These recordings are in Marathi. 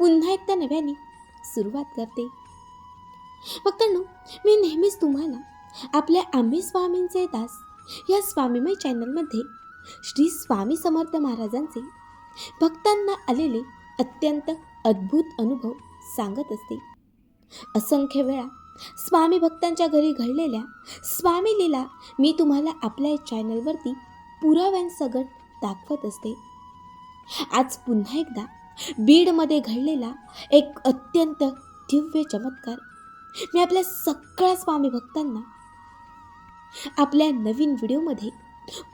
पुन्हा एकदा नव्याने सुरुवात करते. भक्तांनो मी नेहमीच तुम्हाला आपल्या आम्ही स्वामींचे दास या स्वामीमय चॅनलमध्ये श्री स्वामी समर्थ महाराजांचे भक्तांना आलेले अत्यंत अद्भुत अनुभव सांगत असते. असंख्य वेळा स्वामी भक्तांच्या घरी घडलेल्या स्वामी लीला मी तुम्हाला आपल्या चॅनलवरती पुराव्यांसकट दाखवत असते. आज पुन्हा एकदा बीडमध्ये घडलेला एक अत्यंत दिव्य चमत्कार. मी आपल्या सगळ्या स्वामी भक्तांना आपल्या नवीन व्हिडिओमध्ये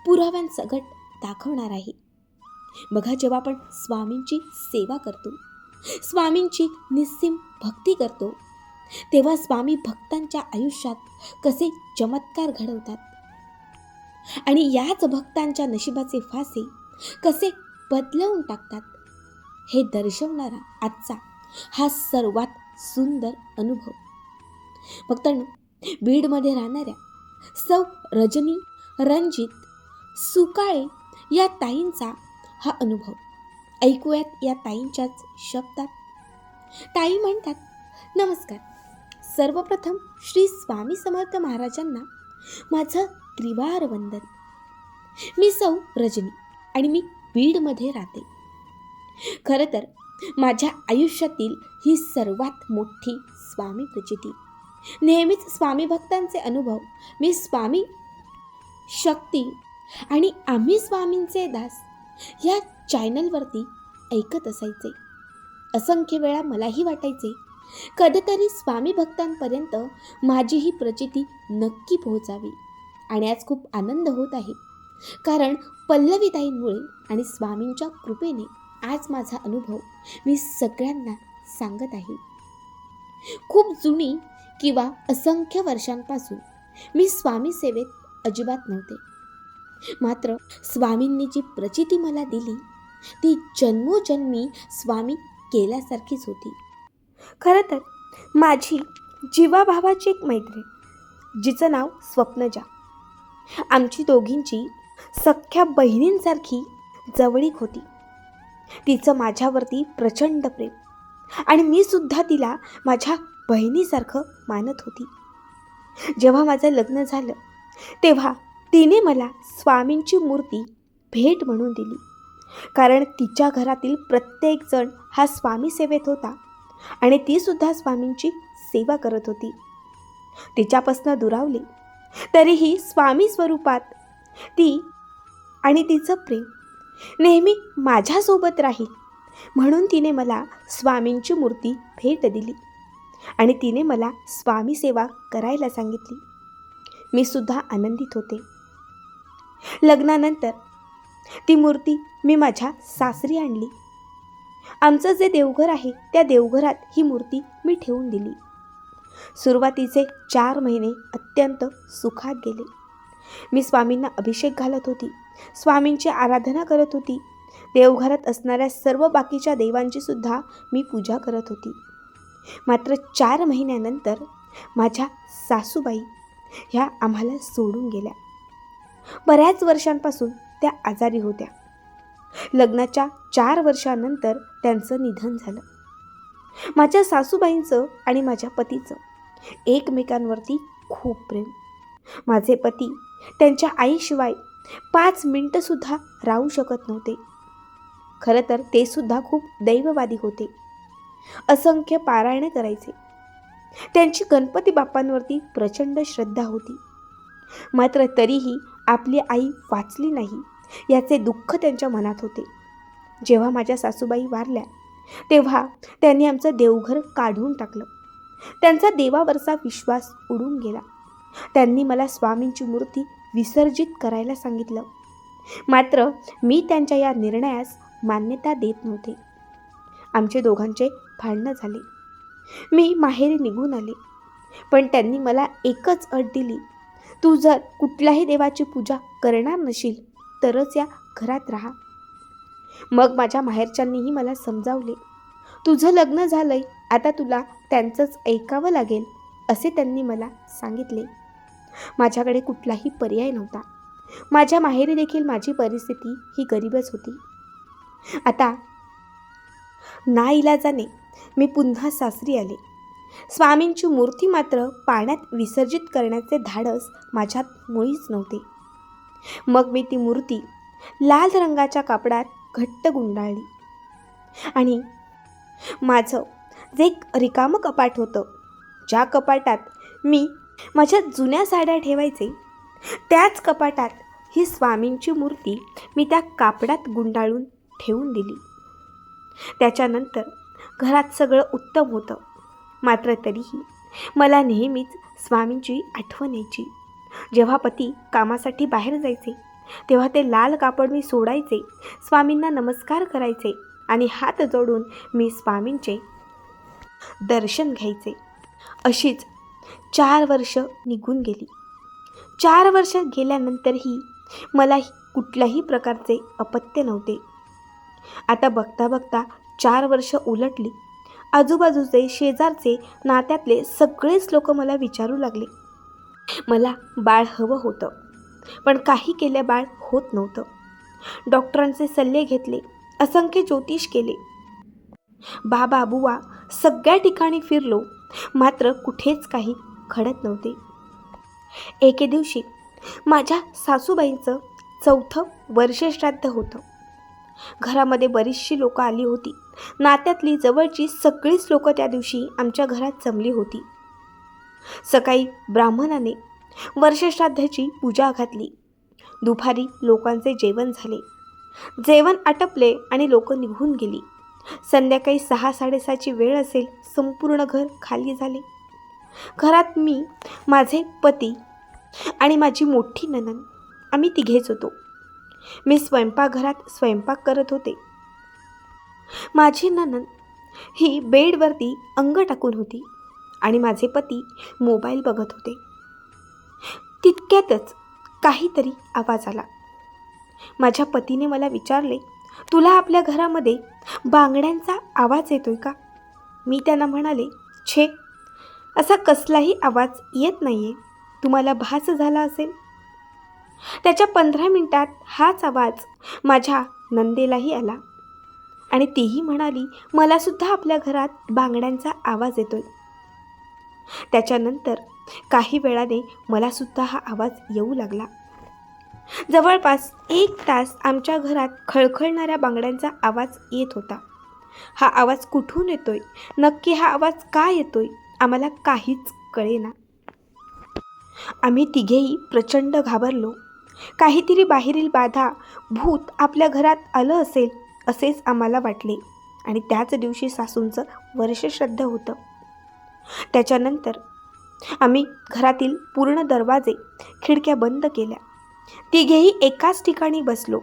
पुराव्यांसकट दाखवणार आहे. बघा जेव्हा आपण स्वामींची सेवा करतो स्वामींची निस्सीम भक्ती करतो तेव्हा स्वामी भक्तांच्या आयुष्यात कसे चमत्कार घडवतात आणि याच भक्तांच्या नशिबाचे फासे कसे बदलवून टाकतात हे दर्शवणारा आजचा हा सर्वात सुंदर अनुभव. भक्तांनो बीडमध्ये राहणाऱ्या सौ रजनी रणजित सुकाळे या ताईंचा हा अनुभव. ऐकूयात या ताईंच्याच शब्दात. ताई म्हणतात नमस्कार. सर्वप्रथम श्री स्वामी समर्थ महाराजांना माझं त्रिवार वंदन मी सौ रजनी आणि मी बीडमध्ये राहते. खरं तर माझ्या आयुष्यातील ही सर्वात मोठी स्वामी प्रचिती. नेहमीच स्वामी भक्तांचे अनुभव मी स्वामी शक्ती आणि आम्ही स्वामींचे दास या चॅनलवरती ऐकत असायचे. असंख्य वेळा मलाही वाटायचे कधीतरी स्वामी भक्तांपर्यंत माझी ही प्रचिती नक्की पोहोचावी आणि आज खूप आनंद होत आहे. कारण पल्लवीताईंमुळे आणि स्वामींच्या कृपेने आज माझा अनुभव मी सगळ्यांना सांगत आहे. खूप जुनी किंवा असंख्य वर्षांपासून मी स्वामी सेवेत अजिबात नव्हते. मात्र स्वामींनी जी प्रचिती मला दिली ती जन्मोजन्मी स्वामी केल्यासारखीच होती. खरं तर माझी जीवाभावाची एक मैत्रीण जिचं नाव स्वप्नजा. आमची दोघींची सख्ख्या बहिणींसारखी जवळीक होती. तिचं माझ्यावरती प्रचंड प्रेम. आणि मी सुद्धा तिला माझ्या बहिणीसारखं मानत होती. जेव्हा माझं लग्न झालं तेव्हा तिने मला स्वामींची मूर्ती भेट म्हणून दिली. कारण तिच्या घरातील प्रत्येकजण हा स्वामी सेवेत होता आणि तीसुद्धा स्वामींची सेवा करत होती. तिच्यापासनं दुरावली तरीही स्वामी स्वरूपात ती आणि तिचं प्रेम नेहमी माझ्यासोबत राहील. म्हणून तिने मला स्वामींची मूर्ती भेट दिली. आणि तिने मला स्वामी सेवा करायला सांगितली. मी सुद्धा आनंदित होते. लग्नानंतर ती मूर्ती मी माझ्या सासरी आणली. आमचं जे देवघर आहे त्या देवघरात ही मूर्ती मी ठेवून दिली. सुरुवातीचे चार महिने अत्यंत सुखात गेले. मी स्वामींना अभिषेक घालत होती. स्वामींची आराधना करत होती. देवघरात असणाऱ्या सर्व बाकीच्या देवांची सुद्धा मी पूजा करत होती. मात्र चार महिन्यानंतर माझ्या सासूबाई ह्या आम्हाला सोडून गेल्या. बऱ्याच वर्षांपासून त्या आजारी होत्या. लग्नाच्या चार वर्षानंतर त्यांचं निधन झालं. माझ्या सासूबाईंचं आणि माझ्या पतीचं एकमेकांवरती खूप प्रेम. माझे पती त्यांच्या आईशिवाय पाच मिनटंसुद्धा राहू शकत नव्हते. खरं तर ते सुद्धा खूप दैववादी होते. असंख्य पारायणे करायचे. त्यांची गणपती बाप्पांवरती प्रचंड श्रद्धा होती. मात्र तरीही आपली आई वाचली नाही याचे दुःख त्यांच्या मनात होते. जेव्हा माझ्या सासूबाई वारल्या तेव्हा त्यांनी आमचं देवघर काढून टाकलं. त्यांचा देवावरचा विश्वास उडून गेला. त्यांनी मला स्वामींची मूर्ती विसर्जित करायला सांगितलं. मात्र मी त्यांच्या या निर्णयास मान्यता देत नव्हते. आमचे दोघांचे भांडणं झाले. मी माहेरी निघून आले. पण त्यांनी मला एकच अट दिली. तू जर कुठल्याही देवाची पूजा करणार नशील तरच या घरात राहा. मग माझ्या माहेरच्यांनीही मला समजावले. तुझं लग्न झालंय आता तुला त्यांचंच ऐकावं लागेल असे त्यांनी मला सांगितले. माझ्याकडे कुठलाही पर्याय नव्हता. माझ्या माहेरी देखील माझी परिस्थिती ही गरीबच होती. आता ना इलाजाने मी पुन्हा सासरी आले. स्वामींची मूर्ती मात्र पाण्यात विसर्जित करण्याचे धाडस माझ्यात मुळीच नव्हते. मग मी ती मूर्ती लाल रंगाच्या कापडात घट्ट गुंडाळली. आणि माझं जे एक रिकामं कपाट होतं ज्या कपाटात मी माझ्या जुन्या साड्या ठेवायचे. त्याच कपाटात ही स्वामींची मूर्ती मी त्या कापडात गुंडाळून ठेवून दिली. त्याच्यानंतर घरात सगळं उत्तम होतं. मात्र तरीही मला नेहमीच स्वामींची आठवण यायची. जेव्हा पती कामासाठी बाहेर जायचे तेव्हा ते लाल कापड मी सोडायचे स्वामींना नमस्कार करायचे आणि हात जोडून मी स्वामींचे दर्शन घ्यायचे. अशीच चार वर्ष निघून गेली. चार वर्ष गेल्यानंतरही मला कुठल्याही प्रकारचे अपत्य नव्हते. आता बघता बघता चार वर्ष उलटली. आजूबाजूचे शेजारचे नात्यातले सगळेच लोक मला विचारू लागले. मला बाळ हवं होतं पण काही केल्या बाळ होत नव्हतं. डॉक्टरांचे सल्ले घेतले असंख्य ज्योतिष केले. बाबा बुवा सगळ्या ठिकाणी फिरलो मात्र कुठेच काही घडत नव्हते. एके दिवशी माझ्या सासूबाईंचं चौथं वर्षश्राद्ध होतं. घरामध्ये बरीचशी लोकं आली होती. नात्यातली जवळची सगळीच लोकं त्या दिवशी आमच्या घरात जमली होती. सकाळी ब्राह्मणाने वर्षश्राद्धाची पूजा घातली. दुपारी लोकांचे जेवण झाले. जेवण आटपले आणि लोक निघून गेली. संध्याकाळी सहा साडेसहाची वेळ असेल संपूर्ण घर खाली झाले. घरात मी माझे पती आणि माझी मोठी ननन आम्ही तिघेच होतो. मी स्वयंपाकघरात स्वयंपाक करत होते. माझी ननन ही बेडवरती अंग टाकून होती आणि माझे पती मोबाईल बघत होते. तितक्यातच काहीतरी आवाज आला. माझ्या पतीने मला विचारले तुला आपल्या घरामध्ये बांगड्यांचा आवाज येतोय का? मी त्यांना म्हणाले छे असा कसलाही आवाज येत नाही आहे तुम्हाला भास झाला असेल? त्याच्या पंधरा मिनिटात हाच आवाज माझ्या नंदेलाही आला. आणि तीही म्हणाली मलासुद्धा आपल्या घरात बांगड्यांचा आवाज येतोय. त्याच्यानंतर काही वेळाने मलासुद्धा हा आवाज येऊ लागला. जवळपास एक तास आमच्या घरात खळखळणाऱ्या बांगड्यांचा आवाज येत होता. हा आवाज कुठून येतोय? नक्की हा आवाज का येतोय? आम्हाला काहीच कळेना. आम्ही तिघेही प्रचंड घाबरलो. काहीतरी बाहेरील बाधा भूत आपल्या घरात आलं असेल असेच आम्हाला वाटले. आणि त्याच दिवशी सासूंचं वर्षश्रद्ध होतं. त्याच्यानंतर आम्ही घरातील पूर्ण दरवाजे खिडक्या बंद केल्या. तिघेही एकाच ठिकाणी बसलो.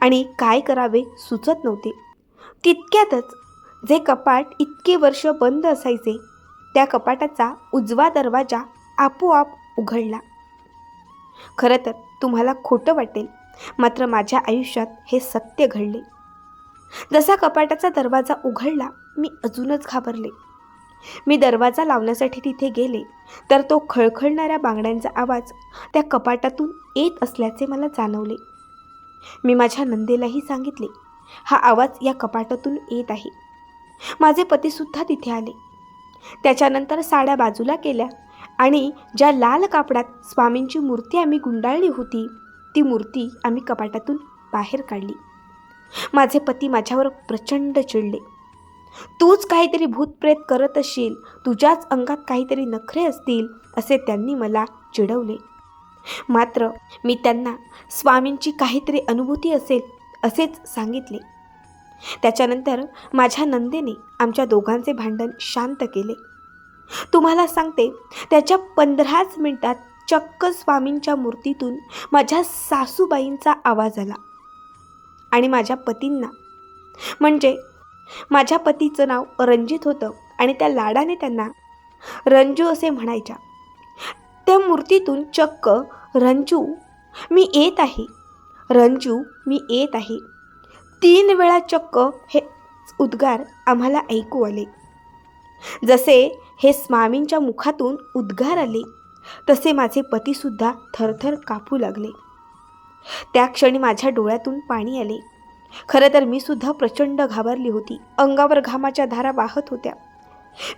आणि काय करावे सुचत नव्हते. तितक्यातच जे कपाट इतके वर्ष बंद असायचे त्या कपाटाचा उजवा दरवाजा आपोआप उघडला. खरं तर तुम्हाला खोटं वाटेल मात्र माझ्या आयुष्यात हे सत्य घडले. जसा कपाटाचा दरवाजा उघडला मी अजूनच घाबरले. मी दरवाजा लावण्यासाठी तिथे गेले तर तो खळखळणाऱ्या बांगड्यांचा आवाज त्या कपाटातून येत असल्याचे मला जाणवले. मी माझ्या नंदेलाही सांगितले हा आवाज या कपाटातून येत आहे. माझे पतीसुद्धा तिथे आले. त्याच्यानंतर साड्या बाजूला केल्या आणि ज्या लाल कापडात स्वामींची मूर्ती आम्ही गुंडाळली होती ती मूर्ती आम्ही कपाटातून बाहेर काढली. माझे पती माझ्यावर प्रचंड चिडले. तूच काहीतरी भूतप्रेत करत असशील तुझ्याच अंगात काहीतरी नखरे असतील असे त्यांनी मला चिडवले. मात्र मी त्यांना स्वामींची काहीतरी अनुभूती असेल असेच सांगितले. त्याच्यानंतर माझ्या नंदेने आमच्या दोघांचे भांडण शांत केले. तुम्हाला सांगते त्याच्या पंधराच मिनिटात चक्क स्वामींच्या मूर्तीतून माझ्या सासूबाईंचा आवाज आला आणि माझ्या पतींना. म्हणजे माझ्या पतीचं नाव रणजित होतं आणि त्या लाडाने त्यांना रंजू असे म्हणायच्या. त्या मूर्तीतून चक्क रंजू मी येत आहे. रंजू मी येत आहे. तीन वेळा चक्क हे उद्गार आम्हाला ऐकू आले. जसे हे स्वामींच्या मुखातून उद्गार आले तसे माझे पतीसुद्धा थरथर कापू लागले. त्या क्षणी माझ्या डोळ्यातून पाणी आले. खरं तर मी सुद्धा प्रचंड घाबरली होती. अंगावर घामाच्या धारा वाहत होत्या.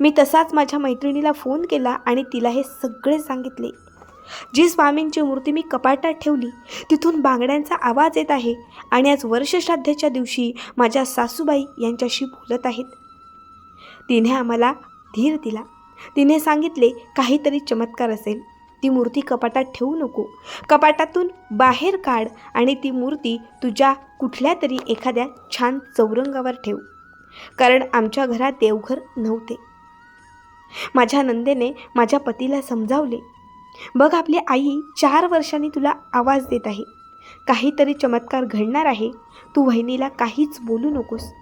मी तसाच माझ्या मैत्रिणीला फोन केला आणि तिला हे सगळे सांगितले. जी स्वामींची मूर्ती मी कपाटात ठेवली तिथून बांगड्यांचा आवाज येत आहे आणि आज वर्षश्राद्धेच्या दिवशी माझ्या सासूबाई यांच्याशी बोलत आहेत. तिने आम्हाला धीर दिला. तिने सांगितले काहीतरी चमत्कार असेल. ती मूर्ती कपाटात ठेवू नको. कपाटातून बाहेर काढ आणि ती मूर्ती तुझ्या कुठल्या तरी एखाद्या छान चौरंगावर ठेव. कारण आमच्या घरात देवघर नव्हते. माझ्या नंदेने माझ्या पतीला समजावले. बघ आपली आई चार वर्षांनी तुला आवाज देत आहे. काहीतरी चमत्कार घडणार आहे. तू वहिनीला काहीच बोलू नकोस.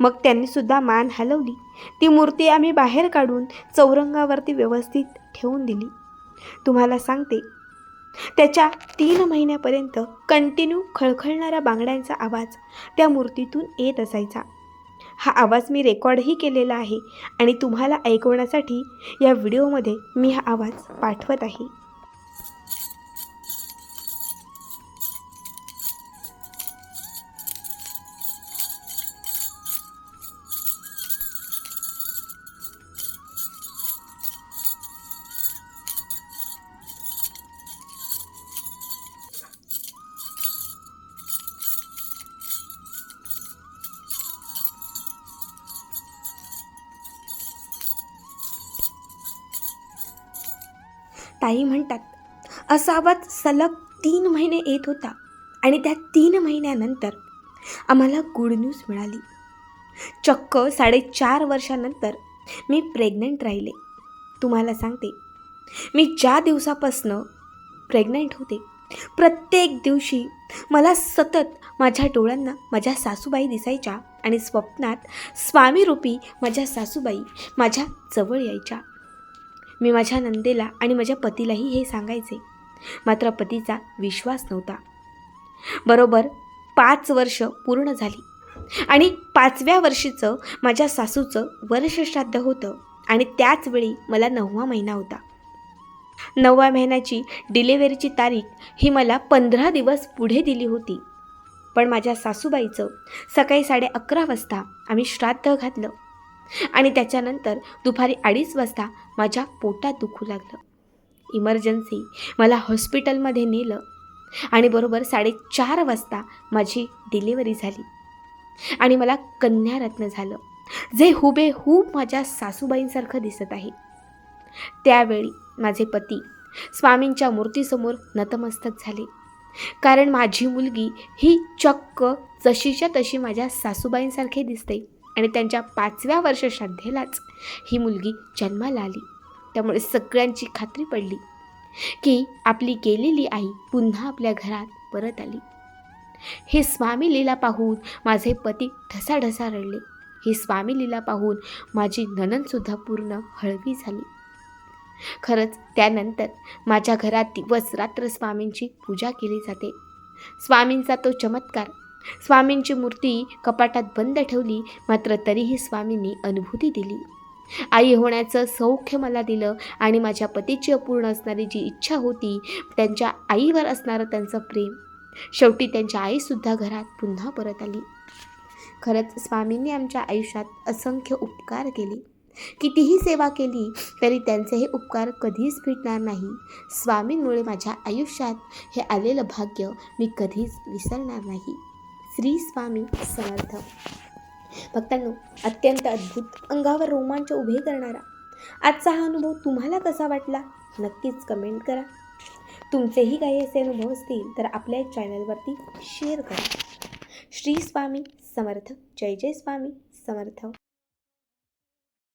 मग त्यांनी सुद्धा मान हलवली. ती मूर्ती आम्ही बाहेर काढून चौरंगावरती व्यवस्थित ठेवून दिली. तुम्हाला सांगते त्याच्या तीन महिन्यापर्यंत कंटिन्यू खळखळणाऱ्या बांगड्यांचा आवाज त्या मूर्तीतून येत असायचा. हा आवाज मी रेकॉर्डही केलेला आहे आणि तुम्हाला ऐकवण्यासाठी या व्हिडिओमध्ये मी हा आवाज पाठवत आहे. ताई म्हणतात असा आवाज सलग तीन महिने येत होता आणि त्या तीन महिन्यानंतर आम्हाला गुड न्यूज मिळाली. चक्क साडेचार वर्षानंतर मी प्रेग्नंट राहिले. तुम्हाला सांगते मी ज्या दिवसापासनं प्रेग्नंट होते प्रत्येक दिवशी मला सतत माझ्या डोळ्यांना माझ्या सासूबाई दिसायच्या आणि स्वप्नात स्वामीरूपी माझ्या सासूबाई माझ्या जवळ यायच्या. मी माझ्या नंदेला आणि माझ्या पतीलाही हे सांगायचे. मात्र पतीचा विश्वास नव्हता. बरोबर पाच वर्ष पूर्ण झाली. आणि पाचव्या वर्षीचं माझ्या सासूचं वर्षश्राद्ध होतं आणि त्याच वेळी मला नववा महिना होता. नवव्या महिन्याची डिलेवरीची तारीख ही मला पंधरा दिवस पुढे दिली होती. पण माझ्या सासूबाईचं सकाळी साडे अकरा वाजता आम्ही श्राद्ध घातलं. आणि त्याच्यानंतर दुपारी अडीच वाजता माझ्या पोटात दुखू लागलं. इमर्जन्सी मला हॉस्पिटलमध्ये नेलं. आणि बरोबर साडेचार वाजता माझी डिलिव्हरी झाली. आणि मला कन्यारत्न झालं. जे हुबेहूब माझ्या सासूबाईंसारखं दिसत आहे. त्यावेळी माझे पती स्वामींच्या मूर्तीसमोर नतमस्तक झाले. कारण माझी मुलगी ही चक्क जशीच्या तशी माझ्या सासूबाईंसारखी दिसते. आणि त्यांच्या पाचव्या वर्ष श्रद्धेलाच ही मुलगी जन्माला आली. त्यामुळे सगळ्यांची खात्री पडली की आपली गेलेली आई पुन्हा आपल्या घरात परत आली. हे स्वामी लीला पाहून माझे पती ढसाढसा रडले. ही स्वामी लीला पाहून माझी नननसुद्धा पूर्ण हळवी झाली. खरंच त्यानंतर माझ्या घरात दिवस रात्र स्वामींची पूजा केली जाते. स्वामींचा तो चमत्कार स्वामींची मूर्ती कपाटात बंद ठेवली मात्र तरीही स्वामींनी अनुभूती दिली. आई होण्याचं सौख्य मला दिलं आणि माझ्या पतीची अपूर्ण असणारी जी इच्छा होती त्यांच्या आईवर असणारं त्यांचं प्रेम. शेवटी त्यांच्या आईसुद्धा घरात पुन्हा परत आली. खरंच स्वामींनी आमच्या आयुष्यात असंख्य उपकार केले. कितीही सेवा केली तरी त्यांचे हे उपकार कधीच फिटणार नाही. स्वामींमुळे माझ्या आयुष्यात हे आलेलं भाग्य मी कधीच विसरणार नाही. श्री स्वामी समर्थ. भक्तांनो अत्यंत अद्भुत अंगावर रोमांच उभे करणारा आजचा हा अनुभव तुम्हाला कसा वाटला? नक्कीच कमेंट करा. तुमचेही काही असे अनुभव असतील तर आपल्या चॅनलवरती शेअर करा. श्री स्वामी समर्थ. जय जय स्वामी समर्थ.